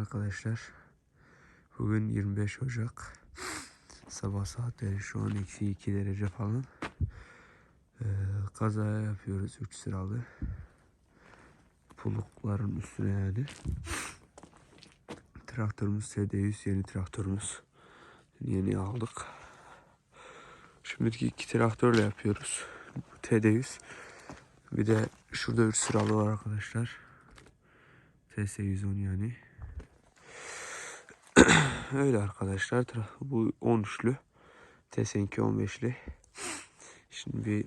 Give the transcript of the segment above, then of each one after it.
arkadaşlar. Bugün 25 Ocak. Sabah saatleri şu an eksi 2 derece falan. Ee, kaza yapıyoruz 3 sıralı. Pulukların üstüne yani. Traktörümüz SD100 yeni traktörümüz. Yeni aldık. Şimdiki iki traktörle yapıyoruz. TD100. Bir de şurada 3 sıralı var arkadaşlar. TS110 yani. Öyle arkadaşlar. Bu 13'lü. TS2 15'li. Şimdi bir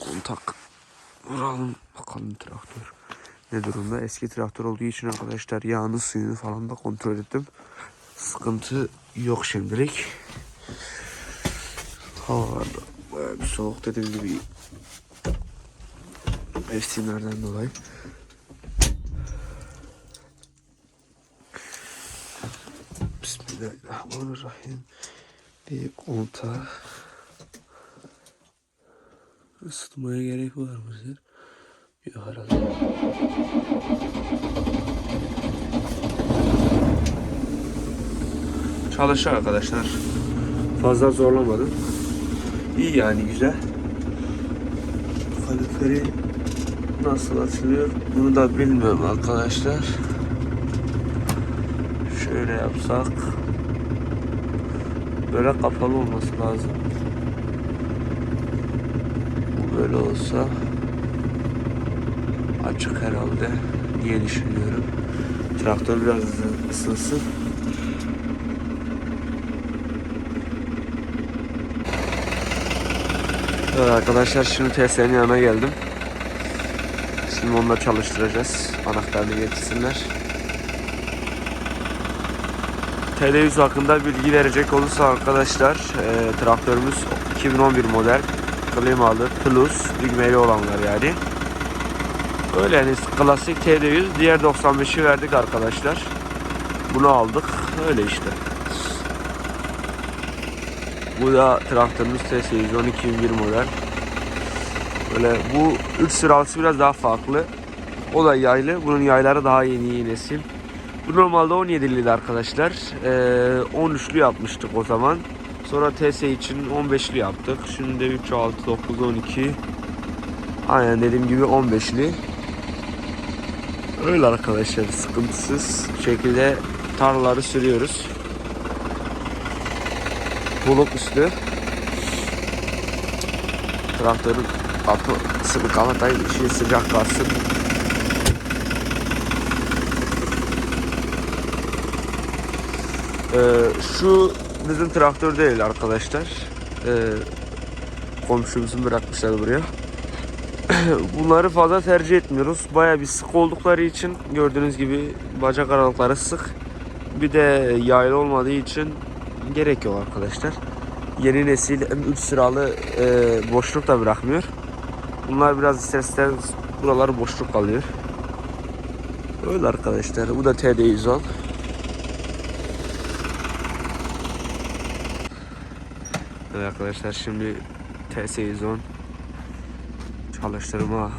kontak vuralım. Bakalım traktör ne durumda. Eski traktör olduğu için arkadaşlar yağını suyunu falan da kontrol ettim. Sıkıntı yok şimdilik. Hava var da bayağı bir soğuk dediğim gibi mevsimlerden dolayı. Bismillahirrahmanirrahim. Bir konta ısıtmaya gerek var mıdır? Yok herhalde. Çalışıyor arkadaşlar. Fazla zorlamadım. İyi yani güzel. Kaliferi nasıl açılıyor bunu da bilmiyorum arkadaşlar. Şöyle yapsak. Böyle kapalı olması lazım. Bu böyle olsa açık herhalde diye düşünüyorum. Traktör biraz ısınsın. Evet arkadaşlar şimdi TS'nin yanına geldim. Şimdi onunla çalıştıracağız. Anahtarını getirsinler. TD100 hakkında bilgi verecek olursa arkadaşlar e, traktörümüz 2011 model klimalı plus düğmeli olanlar yani. Öyle yani klasik TD100 diğer 95'i verdik arkadaşlar. Bunu aldık. Öyle işte. Bu da traktörümüz TS110 2001 model. Böyle bu 3 sıralısı biraz daha farklı. O da yaylı. Bunun yayları daha yeni nesil. Bu normalde 17'liydi arkadaşlar. Ee, 13'lü yapmıştık o zaman. Sonra TS için 15'li yaptık. Şimdi de 3, 6, 9, 12. Aynen dediğim gibi 15'li. Öyle arkadaşlar sıkıntısız şekilde tarlaları sürüyoruz. Buluk üstü. Traktörün kapısını kapatayım içi sıcak kalsın. Ee, şu bizim traktör değil arkadaşlar. Ee, komşumuzun bırakmışlar buraya. Bunları fazla tercih etmiyoruz. Baya bir sık oldukları için gördüğünüz gibi bacak aralıkları sık. Bir de yaylı olmadığı için gerek yok arkadaşlar. Yeni nesil M3 sıralı e, boşluk da bırakmıyor. Bunlar biraz ister buraları boşluk kalıyor. Öyle arkadaşlar. Bu da TD110. Evet arkadaşlar şimdi TS110 çalıştırma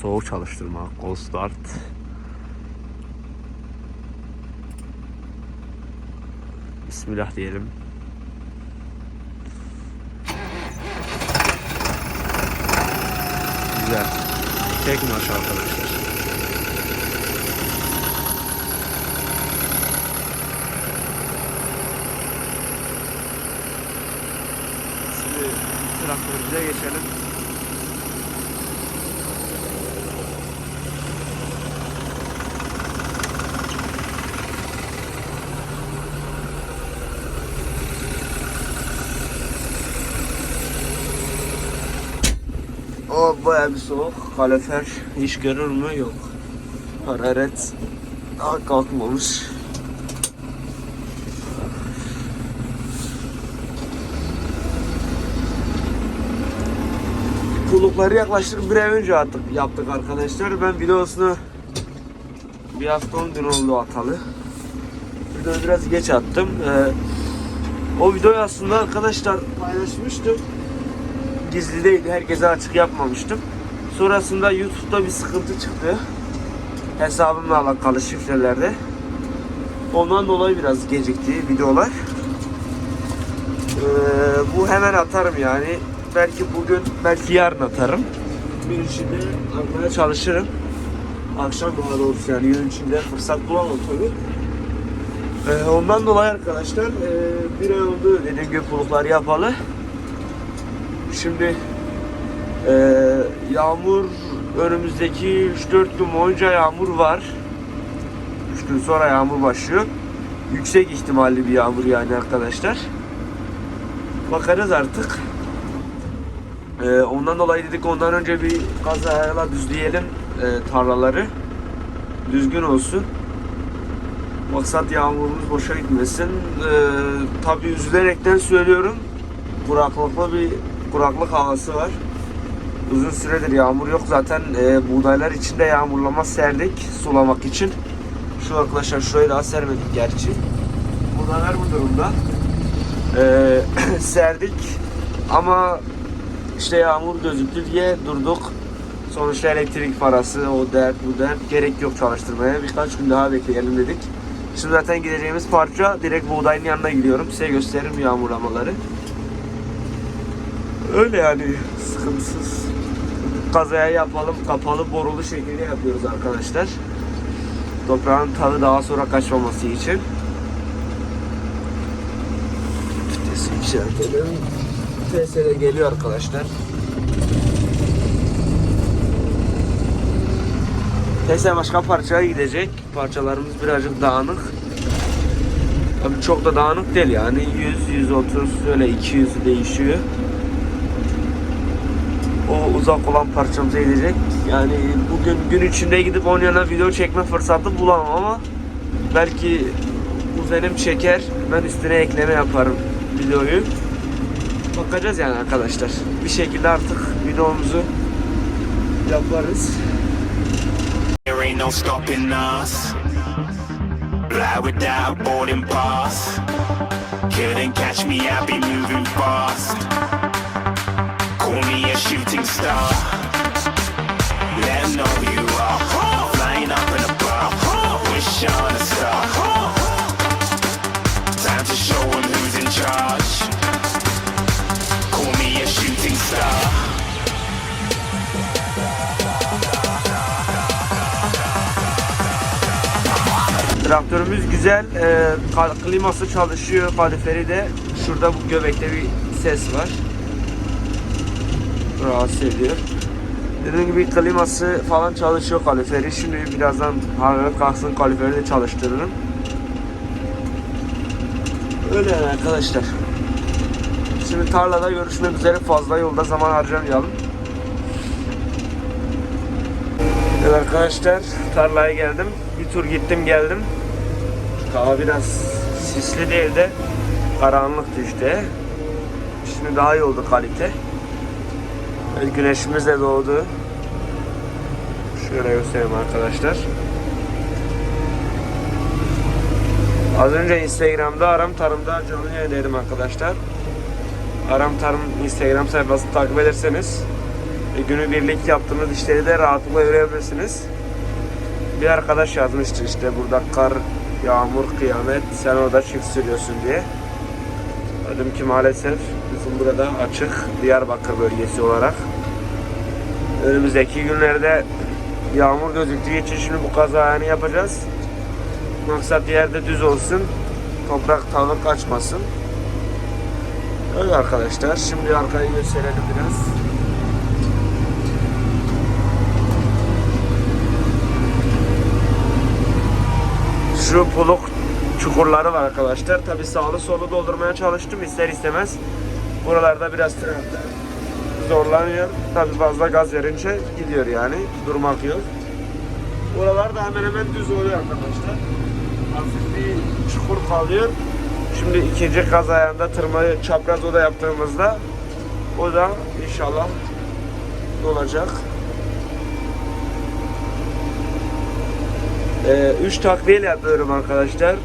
soğuk çalıştırma cold start Bismillah diyelim. Güzel. Tek marş arkadaşlar. Şimdi traktörümüze geçelim. O baya bir soğuk. Kalorifer iş görür mü? Yok. Hararet daha kalkmamış. Kulukları yaklaşık bir ay önce attık, yaptık arkadaşlar. Ben videosunu bir hafta 10 gün oldu atalı. Videoyu biraz geç attım. Ee, o videoyu aslında arkadaşlar paylaşmıştım gizlideydi. Herkese açık yapmamıştım. Sonrasında YouTube'da bir sıkıntı çıktı. hesabımla alakalı şifrelerde. Ondan dolayı biraz gecikti videolar. Ee, bu hemen atarım yani. Belki bugün, belki yarın atarım. Gün içinde atmaya çalışırım. Akşam daha doğrusu yani gün içinde fırsat bulamam tabii. Ee, ondan dolayı arkadaşlar e, bir ay oldu dediğim gibi buluklar yapalı. Şimdi e, yağmur önümüzdeki 3-4 gün boyunca yağmur var. 3 gün sonra yağmur başlıyor. Yüksek ihtimalli bir yağmur yani arkadaşlar. Bakarız artık. Ee, ondan dolayı dedik ondan önce bir kazayla düzleyelim e, tarlaları. Düzgün olsun. Maksat yağmurumuz boşa gitmesin. Ee, tabii üzülerekten söylüyorum. Kuraklıklı bir kuraklık havası var. Uzun süredir yağmur yok zaten e, buğdaylar içinde yağmurlama serdik sulamak için. Şu arkadaşlar şurayı daha sermedik gerçi. Buğdaylar bu durumda. Ee, serdik ama işte yağmur gözüktü diye durduk. Sonuçta elektrik parası, o dert, bu dert gerek yok çalıştırmaya. Birkaç gün daha bekleyelim dedik. Şimdi zaten gideceğimiz parça direkt buğdayın yanına gidiyorum. Size gösteririm yağmurlamaları. Öyle yani sıkıntısız. Kazaya yapalım kapalı borulu şekilde yapıyoruz arkadaşlar. Toprağın tadı daha sonra kaçmaması için. Vitesi yükseltelim. TSL geliyor arkadaşlar. TSL başka parçaya gidecek. Parçalarımız birazcık dağınık. Tabii çok da dağınık değil yani 100 130 öyle 200 değişiyor. O uzak olan parçamıza gidecek. Yani bugün gün içinde gidip onun yanına video çekme fırsatı bulamam ama belki kuzenim çeker ben üstüne ekleme yaparım videoyu. Bakacağız yani arkadaşlar. Bir şekilde artık videomuzu yaparız. There ain't no stopping us. Fly without boarding pass. Couldn't catch me, I'll be moving fast. Call me a shooting star. Let know you are. Flying up in a bar. Wish on a star. Traktörümüz güzel. Kal- kliması çalışıyor. Kaliferi de. Şurada bu göbekte bir ses var. Rahatsız ediyor. Dediğim gibi kliması falan çalışıyor kaliferi. Şimdi birazdan hararet kalksın kaliferi de çalıştırırım. Öyle arkadaşlar. Şimdi tarlada görüşmek üzere fazla yolda zaman harcamayalım. Evet arkadaşlar tarlaya geldim. Bir tur gittim geldim. Hava biraz sisli değil de karanlıktı işte. Şimdi daha iyi oldu kalite. Güneşimiz de doğdu. Şöyle göstereyim arkadaşlar. Az önce Instagram'da Aram Tarım'da canlı yayındaydım arkadaşlar. Aram Tarım Instagram sayfasını takip ederseniz günü birlik yaptığımız işleri de rahatlıkla görebilirsiniz. Bir arkadaş yazmıştı işte burada kar, yağmur, kıyamet sen orada çift sürüyorsun diye. Dedim ki maalesef bizim burada açık Diyarbakır bölgesi olarak. Önümüzdeki günlerde yağmur gözüktüğü için şimdi bu kazayını yapacağız. Maksat yerde düz olsun. Toprak tadı kaçmasın. Öyle arkadaşlar. Şimdi arkayı gösterelim biraz. Şu puluk çukurları var arkadaşlar. Tabi sağlı solu doldurmaya çalıştım ister istemez. Buralarda biraz zorlanıyor. Tabi fazla gaz verince gidiyor yani. Durmak yok. Buralar da hemen hemen düz oluyor arkadaşlar. Hafif bir çukur kalıyor. Şimdi ikinci gaz ayağında tırmayı çapraz oda yaptığımızda o da inşallah olacak. 3 takviye yapıyorum arkadaşlar.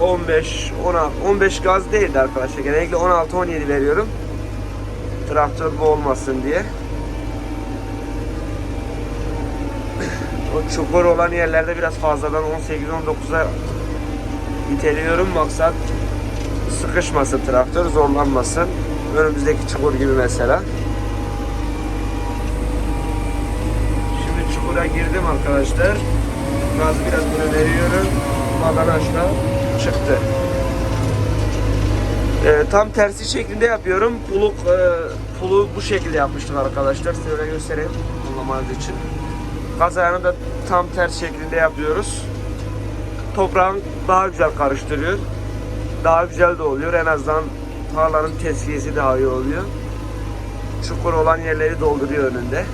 15, 16, 15 gaz değildi arkadaşlar. Genellikle 16, 17 veriyorum. Traktör bu diye. O çukur olan yerlerde biraz fazladan 18-19'a iteliyorum. Maksat sıkışmasın traktör, zorlanmasın. Önümüzdeki çukur gibi mesela. Şimdi çukura girdim arkadaşlar. Gaz biraz böyle veriyorum. Bagajda çıktı. Ee, tam tersi şeklinde yapıyorum. Puluk, e, pulu bu şekilde yapmıştık arkadaşlar. Size öyle göstereyim anlamanız için. Gaz ayarını da tam ters şeklinde yapıyoruz. Toprağın daha güzel karıştırıyor. Daha güzel de oluyor. En azından tarlanın tesviyesi daha iyi oluyor. Çukur olan yerleri dolduruyor önünde.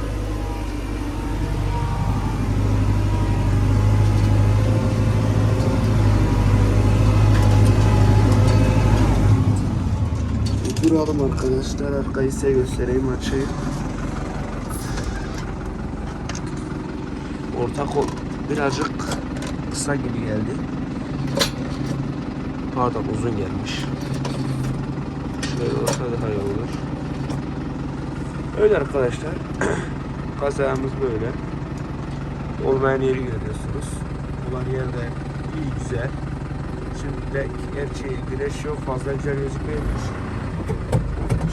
Duralım arkadaşlar. Arkayı size göstereyim açayım. Orta kol birazcık kısa gibi geldi. Pardon uzun gelmiş. Şöyle olsa daha iyi olur. Öyle arkadaşlar. Kazağımız böyle. Olmayan yeri görüyorsunuz. Olan yer de iyi güzel. Şimdi de gerçi güneş yok fazla güzel gözükmüyormuş.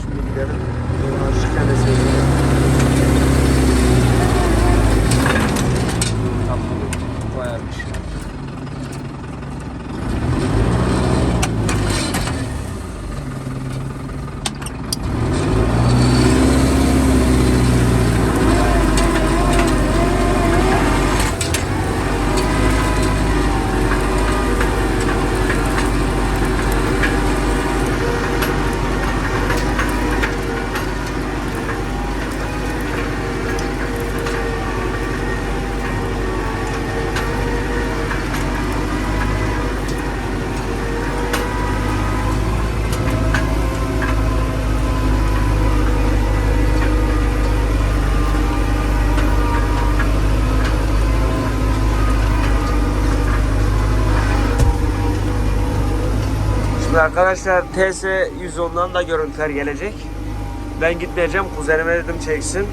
Şimdi gidelim. Dolaşırken de söyleyeyim. Tatlı bayağı bir şey. Şimdi arkadaşlar TS 110'dan da görüntüler gelecek. Ben gitmeyeceğim. Kuzenime dedim çeksin.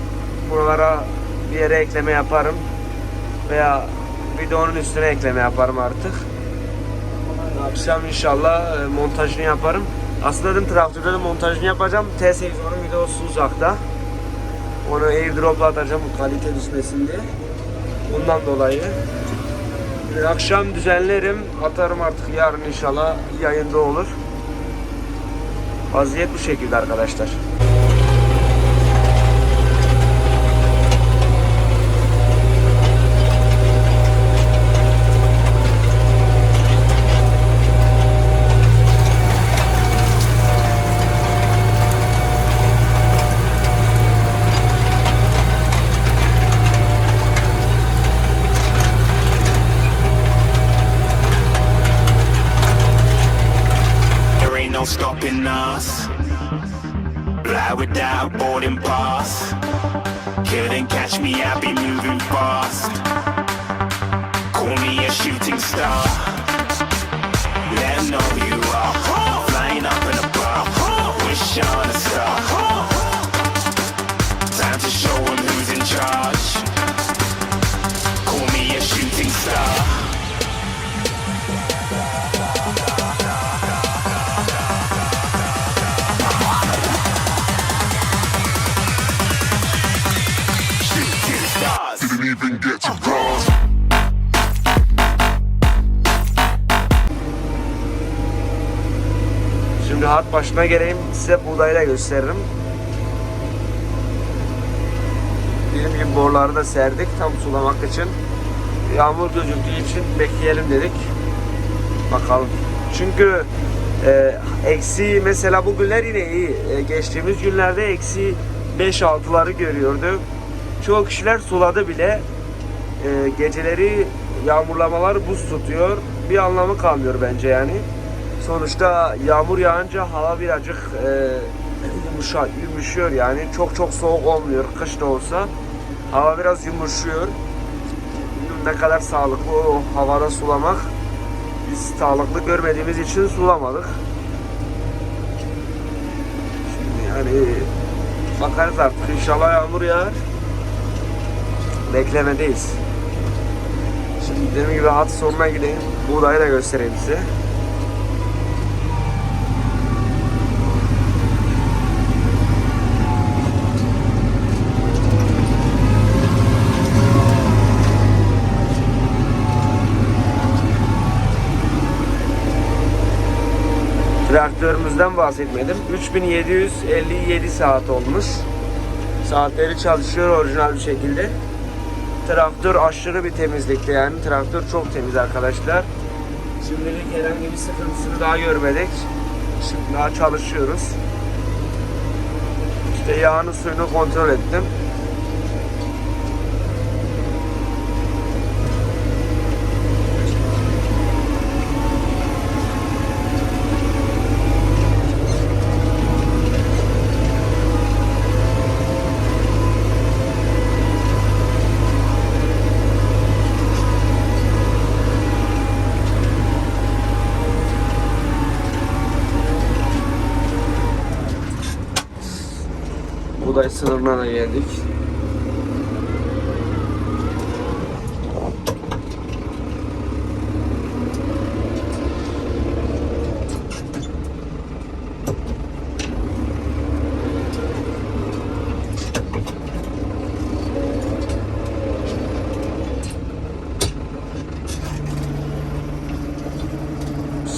Buralara bir yere ekleme yaparım. Veya videonun üstüne ekleme yaparım artık. Akşam inşallah e, montajını yaparım. Aslında dedim traktörde de montajını yapacağım. TS 110'un videosu uzakta. Onu airdrop'la atacağım kalite düşmesin diye. Ondan dolayı. Ee, Akşam düzenlerim, atarım artık yarın inşallah yayında olur. Vaziyet bu şekilde arkadaşlar. Başına geleyim size buğdayla gösteririm. Bizim gibi boruları da serdik tam sulamak için. Yağmur gözüktüğü için bekleyelim dedik. Bakalım. Çünkü e, eksi mesela bu günler yine iyi. E, geçtiğimiz günlerde eksi 5-6'ları görüyorduk. Çoğu kişiler suladı bile. E, geceleri yağmurlamalar buz tutuyor. Bir anlamı kalmıyor bence yani. Sonuçta yağmur yağınca hava birazcık e, yumuşuyor yani. Çok çok soğuk olmuyor kış da olsa. Hava biraz yumuşuyor. Ne kadar sağlıklı o havada sulamak. Biz sağlıklı görmediğimiz için sulamadık. Şimdi yani bakarız artık inşallah yağmur yağar. Beklemedeyiz. Şimdi dediğim gibi hat sonuna gideyim. Buğdayı da göstereyim size. Traktörümüzden bahsetmedim. 3757 saat olmuş. Saatleri çalışıyor orijinal bir şekilde. Traktör aşırı bir temizlikte yani. Traktör çok temiz arkadaşlar. Şimdilik herhangi bir sıkıntısını daha görmedik. Şimdi daha çalışıyoruz. İşte yağını suyunu kontrol ettim. Da geldik.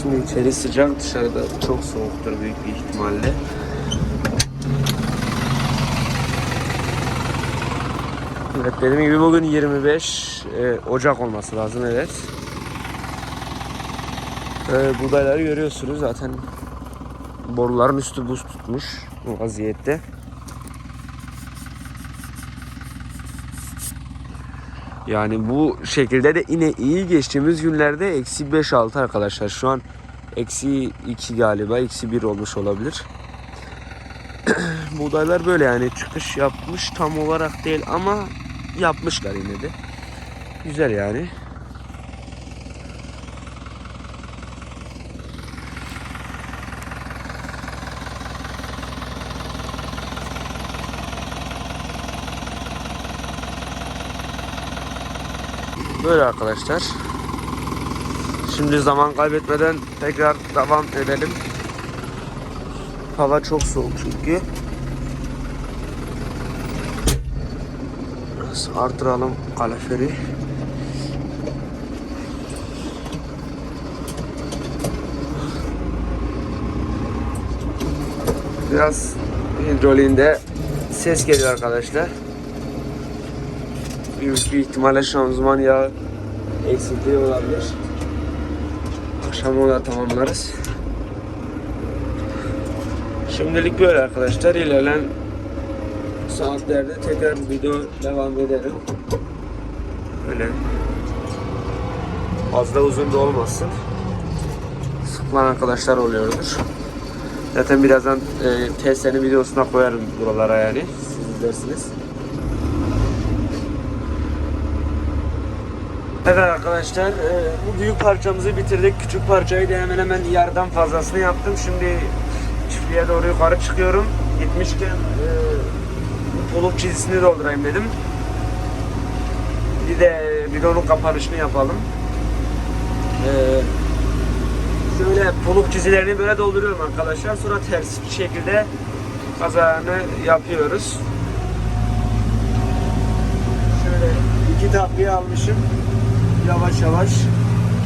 Şimdi içeri sıcak dışarıda çok soğuktur büyük bir ihtimalle. Evet dediğim gibi bugün 25 e, Ocak olması lazım evet. E, buğdayları görüyorsunuz zaten boruların üstü buz tutmuş vaziyette. Yani bu şekilde de yine iyi geçtiğimiz günlerde eksi 5-6 arkadaşlar. Şu an eksi 2 galiba eksi 1 olmuş olabilir. Buğdaylar böyle yani çıkış yapmış tam olarak değil ama yapmışlar yine de. Güzel yani. Böyle arkadaşlar. Şimdi zaman kaybetmeden tekrar devam edelim. Hava çok soğuk çünkü. Artıralım kaloriferi. Biraz hidroliğinde ses geliyor arkadaşlar. Büyük bir ihtimalle şanzıman yağı eksikliği olabilir. Akşam onu da tamamlarız. Şimdilik böyle arkadaşlar. İlerleyen saatlerde tekrar video devam ederim. Öyle fazla uzun da olmasın. Sıkılan arkadaşlar oluyordur. Zaten birazdan e, testlerin videosuna koyarım buralara yani. Siz izlersiniz. Evet arkadaşlar e, bu büyük parçamızı bitirdik. Küçük parçayı da hemen hemen yarıdan fazlasını yaptım. Şimdi çiftliğe doğru yukarı çıkıyorum. Gitmişken e, bu puluk çizgisini doldurayım dedim. Bir de bidonun kapanışını yapalım. E, şöyle puluk çizilerini böyle dolduruyorum arkadaşlar. Sonra ters bir şekilde kazanı yapıyoruz. Şöyle iki takviye almışım. Yavaş yavaş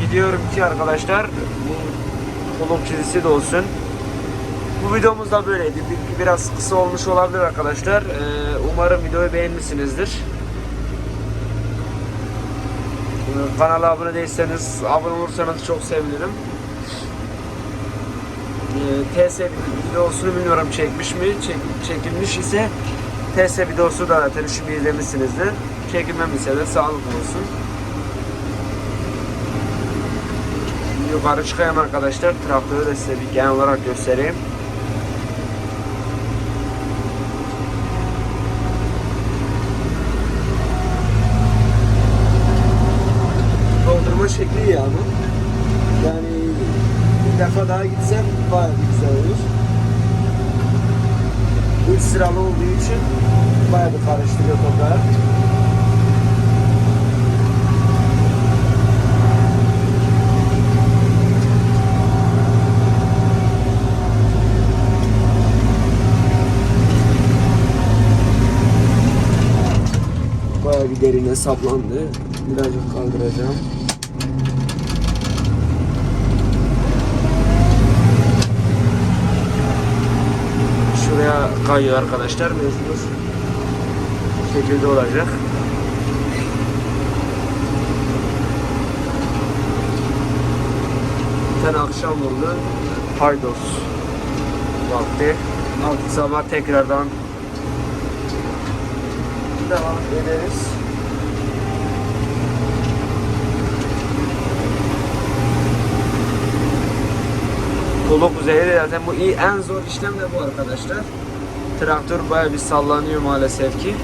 gidiyorum ki arkadaşlar bu puluk çizisi de olsun. Bu videomuz da böyleydi. Bir- Biraz kısa olmuş olabilir arkadaşlar. Ee, umarım videoyu beğenmişsinizdir. Ee, Kanala abone değilseniz, abone olursanız çok sevinirim. Ee, TS videosunu bilmiyorum çekmiş mi? Çek, çekilmiş ise TS videosu da zaten şimdi izlemişsinizdir. Çekilmemişse de sağlık olsun. Yukarı çıkayım arkadaşlar. Traktörü de size bir genel olarak göstereyim. yani. Yani bir defa daha gitsem bayağı güzel olur. 3 sıralı olduğu için bayağı bir karıştırıyor toprağı. Bayağı bir derine saplandı. Birazcık kaldıracağım. Kayıyor arkadaşlar. Mecbur bu şekilde olacak. Sen akşam oldu. Paydos vakti. Altı sabah tekrardan devam ederiz. Kolu kuzeyde zaten bu iyi en zor işlem de bu arkadaşlar. Traktör bayağı bir sallanıyor maalesef ki.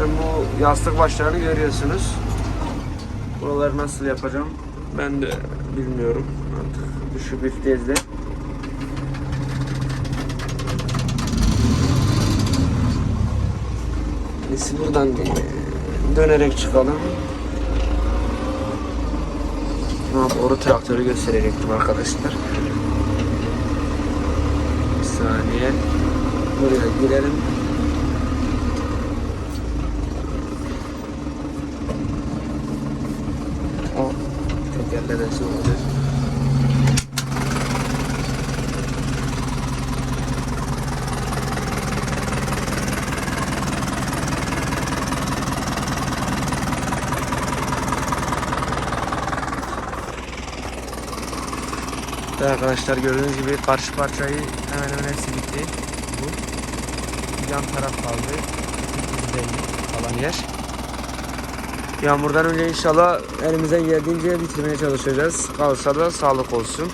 Ve bu yastık başlarını görüyorsunuz. Buraları nasıl yapacağım ben de bilmiyorum artık düşük vitezde. Biz buradan dönerek çıkalım. Ha, doğru traktörü gösterecektim arkadaşlar. Bir saniye. Buraya girelim. O oldu. Evet arkadaşlar gördüğünüz gibi karşı parçayı hemen hemen hepsi bitti. Yan taraf kaldı. 850 falan yer. Yağmurdan önce inşallah elimizden geldiğince bitirmeye çalışacağız. Kalsa da sağlık olsun.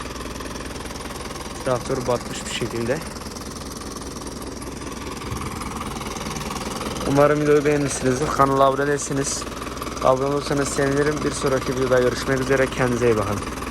Traktör batmış bir şekilde. Umarım videoyu beğenmişsinizdir. Kanala abone değilseniz abone olursanız sevinirim. Bir sonraki videoda görüşmek üzere. Kendinize iyi bakın.